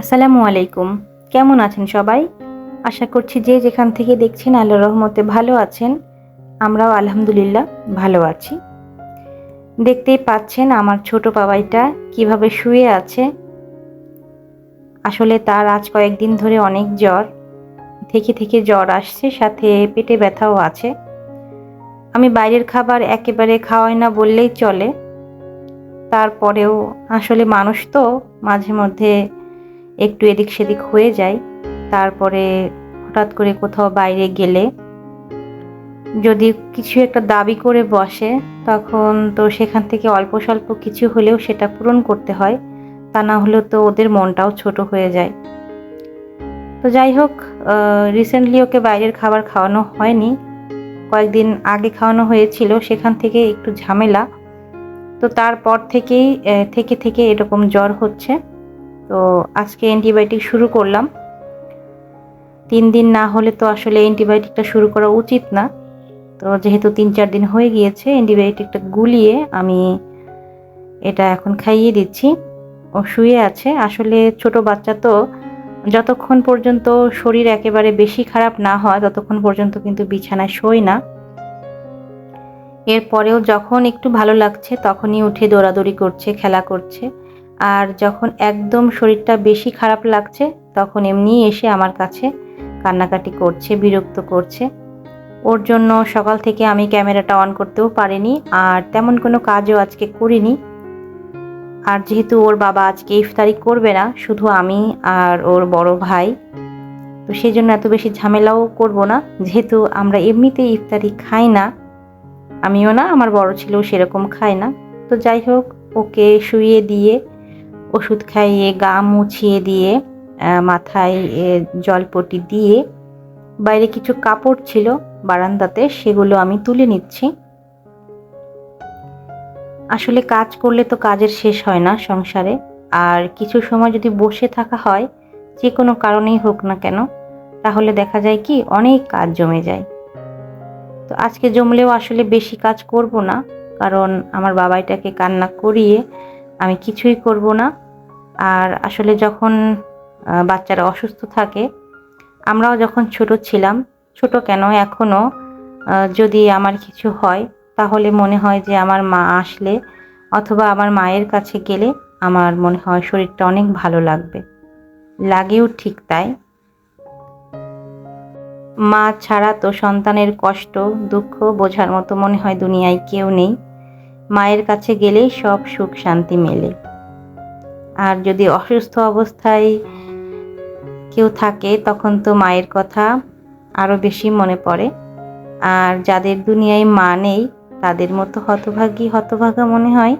আসসালামু আলাইকুম। কেমন আছেন সবাই? আশা করছি যে যেখান থেকে দেখছেন আল্লাহ রহমতে ভালো আছেন, আমরাও আলহামদুলিল্লাহ ভালো আছি। দেখতেই পাচ্ছেন আমার ছোট বাবাইটা কীভাবে শুয়ে আছে। আসলে তার আজ কয়েকদিন ধরে অনেক জ্বর, থেকে থেকে জ্বর আসছে, সাথে পেটে ব্যথাও আছে। আমি বাইরের খাবার একেবারে খাওয়াই না বললেই চলে। তারপরেও আসলে মানুষ তো মাঝে মধ্যে একটু এদিক সেদিক হয়ে যায়। তারপরে হঠাৎ করে কোথাও বাইরে গেলে যদি কিছু একটা দাবি করে বসে, তখন তো সেখান থেকে অল্প স্বল্প কিছু হলেও সেটা পূরণ করতে হয়। তা না হলেও তো ওদের মনটাও ছোট হয়ে যায়। তো যাই হোক রিসেন্টলি ওকে বাইরের খাবার খাওয়ানো হয়নি। কয়েকদিন আগে খাওয়ানো হয়েছিল, সেখান থেকে একটু ঝামেলা। তো তারপর থেকেই থেকে থেকে এরকম জ্বর হচ্ছে। তো আজকে অ্যান্টিবায়োটিক শুরু করলাম। তিন দিন না হলে তো আসলে অ্যান্টিবায়োটিকটা শুরু করা উচিত না। তো যেহেতু তিন চার দিন হয়ে গিয়েছে, অ্যান্টিবায়োটিকটা গুলিয়ে আমি এটা এখন খাইয়ে দিচ্ছি। ও শুয়ে আছে। আসলে ছোট বাচ্চা তো যতক্ষণ পর্যন্ত শরীর একেবারে বেশি খারাপ না হয়, ততক্ষণ পর্যন্ত কিন্তু বিছানায় শোয় না। এরপরেও যখন একটু ভালো লাগছে, তখনই উঠে দৌড়াদৌড়ি করছে, খেলা করছে। আর যখন একদম শরীরটা বেশি খারাপ লাগছে, তখন এমনি এসে আমার কাছে কান্নাকাটি করছে, বিরক্ত করছে। ওর জন্য সকাল থেকে আমি ক্যামেরাটা অন করতেও পারিনি আর তেমন কোনো কাজও আজকে করিনি। আর যেহেতু ওর বাবা আজকে ইফতারি করবে না, শুধু আমি আর ওর বড় ভাই, তো সেই জন্য এত বেশি ঝামেলাও করব না। যেহেতু আমরা এমনিতেই ইফতারি খাই না, আমিও না, আমার বড় ছেলেও সেরকম খায় না। তো যাই হোক, ওকে শুইয়ে দিয়ে ওষুধ খাইয়ে গা মুছিয়ে দিয়ে মাথায় জলপটি দিয়ে বাইরে কিছু কাপড় ছিল বারান্দাতে, সেগুলো আমি তুলে নিচ্ছি। আসলে কাজ করলে তো কাজের শেষ হয় না সংসারে। আর কিছু সময় যদি বসে থাকা হয়, যে কোনো কারণেই হোক না কেন, তাহলে দেখা যায় কি অনেক কাজ জমে যায়। তো আজকে জমলেও আসলে বেশি কাজ করব না, কারণ আমার বাবাইটাকে কান্না করিয়ে আমি কিছুই করব না। আর আসলে যখন বাচ্চারা অসুস্থ থাকে, আমরাও যখন ছোট ছিলাম, ছোট কেন এখনও যদি আমার কিছু হয়, তাহলে মনে হয় যে আমার মা আসলে অথবা আমার মায়ের কাছে গেলে আমার মনে হয় শরীরটা অনেক ভালো লাগবে। লাগেও ঠিক তাই। মা ছাড়া তো সন্তানের কষ্ট, দুঃখ বোঝার মতো মনে হয় দুনিয়ায় কেউ নেই। মায়ের কাছে গেলেই সব সুখ শান্তি মেলে। আর যদি অসুস্থ অবস্থায় কেউ থাকে, তখন তো মায়ের কথা আরও বেশি মনে পড়ে। আর যাদের দুনিয়ায় মা নেই, তাদের মতো হতভাগী হতভাগা মনে হয়,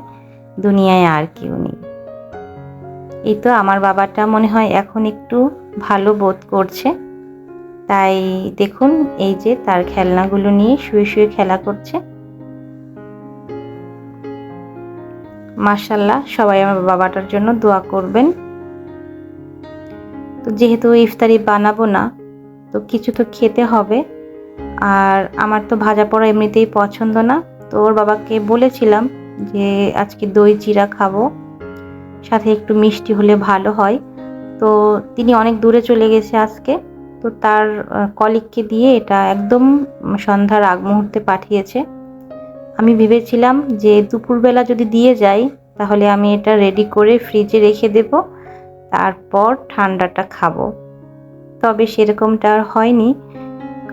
দুনিয়ায় আর কেউ নেই। এই তো আমার বাবাটা মনে হয় এখন একটু ভালো বোধ করছে। তাই দেখুন, এই যে তার খেলনাগুলো নিয়ে শুয়ে শুয়ে খেলা করছে। মার্শাল্লাহ সবাই আমার বাবাটার জন্য দোয়া করবেন। তো যেহেতু ইফতারি বানাবো না, তো কিছু তো খেতে হবে। আর আমার তো ভাজা পোড়া এমনিতেই পছন্দ না। তো ওর বাবাকে বলেছিলাম যে, আজকে দই চিরা খাব, সাথে একটু মিষ্টি হলে ভালো হয়। তো তিনি অনেক দূরে চলে গেছে আজকে। তো তার কলিগকে দিয়ে এটা একদম সন্ধ্যার আগ মুহূর্তে পাঠিয়েছে। আমি ভেবেছিলাম যে দুপুরবেলা যদি দিয়ে যাই, তাহলে আমি এটা রেডি করে ফ্রিজে রেখে দেব, তারপর ঠান্ডাটা খাব। তবে সেরকমটা আর হয়নি,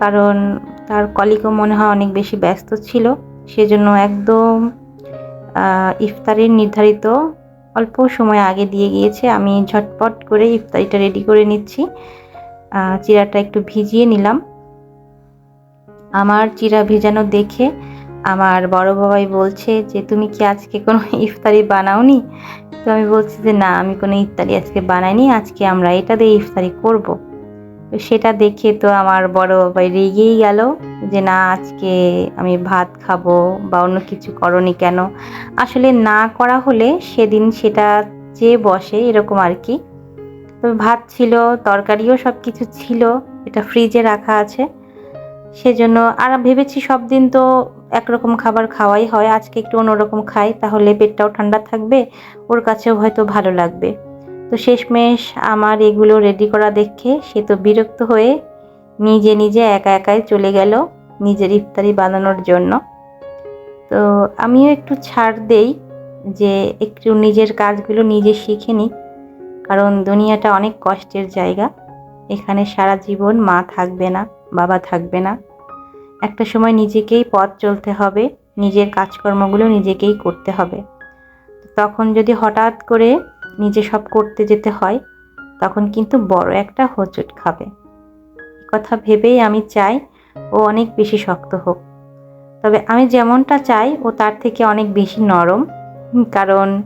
কারণ তার কলিগও মনে হয় অনেক বেশি ব্যস্ত ছিল, সেজন্য একদম ইফতারের নির্ধারিত অল্প সময় আগে দিয়ে গিয়েছে, আমি ঝটপট করে ইফতারিটা রেডি করে নিচ্ছি। চিরাটা একটু ভিজিয়ে নিলাম। আমার চিরা ভেজানো দেখে আমার বড় বাবাই বলছে যে, তুমি কি আজকে কোনো ইফতারি বানাওনি? তো আমি বলছি যে, না, আমি কোনো ইফতারি আজকে বানাইনি, আজকে আমরা এটা দিয়ে ইফতারি করব। তো সেটা দেখে তো আমার বড় বাবাই রেগেই গেল যে, না, আজকে আমি ভাত খাব বা অন্য কিছু করনি কেন? আসলে না করা হলে সেদিন সেটা চেয়ে বসে এরকম আর কি। তবে ভাত ছিল, তরকারিও সব কিছু ছিল, এটা ফ্রিজে রাখা আছে। সেজন্য, আর ভেবেছি সব দিন তো একরকম খাবার খাওয়াই হয়, আজকে একটু অন্যরকম খাই, তাহলে পেটটাও ঠান্ডা থাকবে, ওর কাছেও হয়তো ভালো লাগবে। তো শেষমেশ আমার এগুলো রেডি করা দেখে সে তো বিরক্ত হয়ে নিজে নিজে একা একাই চলে গেল নিজের ইফতারি বানানোর জন্য। তো আমিও একটু ছাড় দেই যে একটু নিজের কাজগুলো নিজে শিখে নিই, কারণ দুনিয়াটা অনেক কষ্টের জায়গা। এখানে সারা জীবন মা থাকবে না, বাবা থাকবে না। একটা সময় নিজেকেই পথ চলতে হবে, নিজের কাজকর্মগুলো নিজেকেই করতে হবে। তখন যদি হঠাৎ করে নিজে সব করতে যেতে হয়, তখন কিন্তু বড় একটা হোঁচট খাবে। কথা ভেবেই আমি চাই ও অনেক বেশি শক্ত হোক। তবে আমি যেমনটা চাই ও তার থেকে অনেক বেশি নরম, কারণ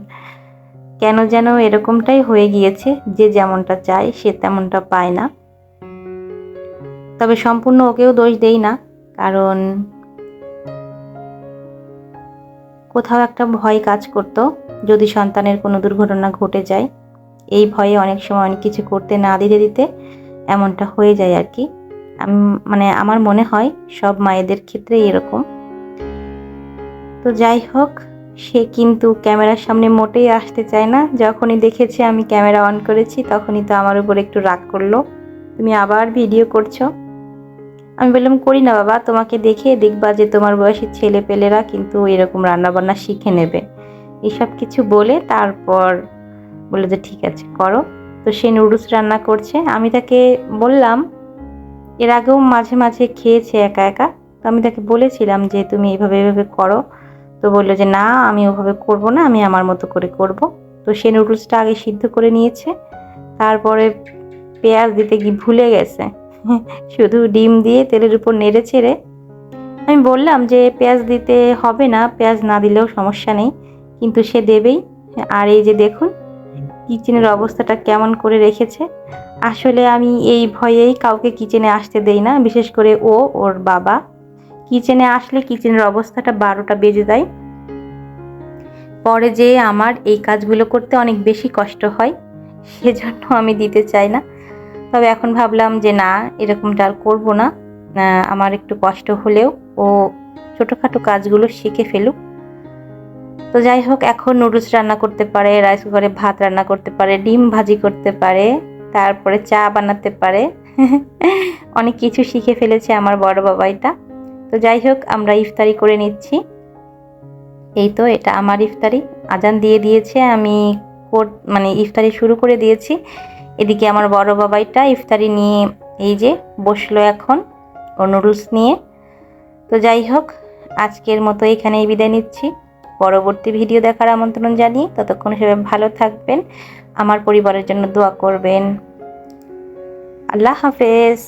কেন যেন এরকমটাই হয়ে গিয়েছে যে যেমনটা চায় সে তেমনটা পায় না। তবে সম্পূর্ণ ওকেও দোষ দেই না। কারণ কোথাও একটা ভয় কাজ করতো যদি সন্তানের কোনো দুর্ঘটনা ঘটে যায়। এই ভয়ে অনেক সময় অনেক কিছু করতে না দিতে দিতে এমনটা হয়ে যায় আর কি। মানে আমার মনে হয় সব মায়েদের ক্ষেত্রে এরকম। তো যাই হোক, সে কিন্তু ক্যামেরার সামনে মোটেই আসতে চায় না। যখনই দেখেছে আমি ক্যামেরা অন করেছি, তখনই তো আমার উপর একটু রাগ করল। তুমি আবার ভিডিও করছ। আমি বললাম, করি না বাবা, তোমাকে দেখে দেখবা যে তোমার বয়সী ছেলে পেলেরা কিন্তু এরকম রান্নাবান্না শিখে নেবে। এসব কিছু বলে তারপর বলে যে, ঠিক আছে, করো। তো সে নুডলস রান্না করছে। আমি তাকে বললাম, এর আগেও মাঝে মাঝে খেয়েছে একা একা। তো আমি তাকে বলেছিলাম যে, তুমি এইভাবে এভাবে করো। তো বলল যে, না, আমি ওভাবে করব না, আমি আমার মতো করে করব। তো সে নুডলসটা আগে সিদ্ধ করে নিয়েছে। তারপরে পেঁয়াজ দিতে গিয়ে ভুলে গেছে। শুধু ডিম দিয়ে তেলের উপর নেড়ে ছেড়ে আমি বললাম যে পেঁয়াজ দিতে হবে না, পেঁয়াজ না দিলেও সমস্যা নেই, কিন্তু সে দেবেই। আর এই যে দেখুন, কিচেনের অবস্থাটা কেমন করে রেখেছে। আসলে আমি এই ভয়েই কাউকে কিচেনে আসতে দেই না, বিশেষ করে ও, ওর বাবা। কিচেনে আসলে কিচেনের অবস্থাটা বারোটা বেজে যায়। পরে যে আমার এই কাজগুলো করতে অনেক বেশি কষ্ট হয়, সেজন্য আমি দিতে চাই না। তবে এখন ভাবলাম যে না, এরকমটা আর করব না। আমার একটু কষ্ট হলেও ও ছোটোখাটো কাজগুলো শিখে ফেলুক। তো যাই হোক, এখন নুডলস রান্না করতে পারে, রাইস কুকারে ভাত রান্না করতে পারে, ডিম ভাজি করতে পারে, তারপরে চা বানাতে পারে। অনেক কিছু শিখে ফেলেছে আমার বড় বাবাইটা। তো যাই হোক, আমরা ইফতারি করে নিচ্ছি। এই তো, এটা আমার ইফতারি। আজান দিয়ে দিয়েছে, আমি মানে ইফতারি শুরু করে দিয়েছি। এদিকে আমার বড় বাবাইটা ইফতারি নিয়ে এই যে বসল এখন, ও নিয়ে। তো যাই হোক, আজকের মতো এখানেই বিদায় নিচ্ছি। পরবর্তী ভিডিও দেখার আমন্ত্রণ জানিয়ে ততক্ষণ সবাই ভালো থাকবেন, আমার পরিবারের জন্য দোয়া করবেন। আল্লাহ হাফেজ।